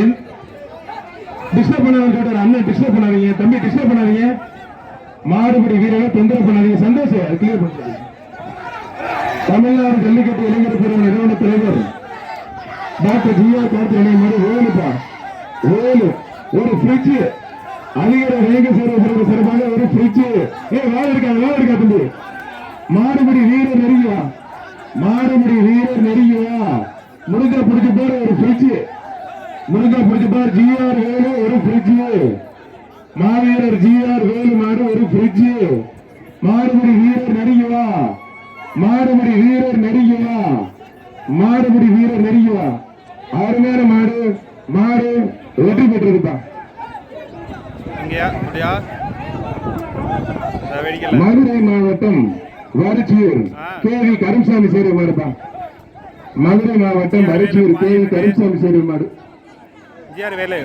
என் disturb பண்ணாதீங்க கேட்டார் அண்ணன் டிஸ்டர்ப் பண்ணாதீங்க தம்பி டிஸ்டர்ப் பண்ணாதீங்க. மாடுபடி வீரரை தொந்தரவு பண்ணாதீங்க சந்தோஷம் கிளியர் பண்ணுறீங்க தமிழ்நாடு ஜல்லிக்கட்டு இளைஞர் பிரிவு நிறுவன தலைவர் டாக்டர் ஜியா கார்த்திகேயன் மாதிரி ஓலுப்பா ஓலு. ஒரு ஃப்ரிட்ஜ் அதிகார வேக சேர்வதற்கு சிறப்பாக ஒரு ஃப்ரிட்ஜ் ஏ வேலை இருக்கா வேலை இருக்கா தம்பி? மாடுபிடி வீரர் நெருங்கிவா? மாடுபிடி வீரர் நெருங்கிவா? முடிஞ்ச பிடிச்ச பேரு ஒரு ஃப்ரிட்ஜ் முருகா பிடிச்ச பேர் ஜிஆர் வேலு ஒரு ஃப்ரிட்ஜ் மாவீரர் ஜிஆர் வேலு மாடு ஒரு ஃப்ரிட்ஜ் மாடுபிடி வீரர் நெருங்கிவா. மாடுபிடி வீரர் நெருங்கிவா. மாடுபிடி வீரர் நெருங்கிவா. அருமையான மாடு மாடு வெற்றி பெற்றிருப்பா. மதுரை மாவட்டம் வரிச்சியூர் ஆ. கேவி கரும்சாமி சேரி மாடுப்பா மதுரை மாவட்டம் வரிச்சியூர் கேவி கரும்சாமி சேரி జిఆర్ వేలే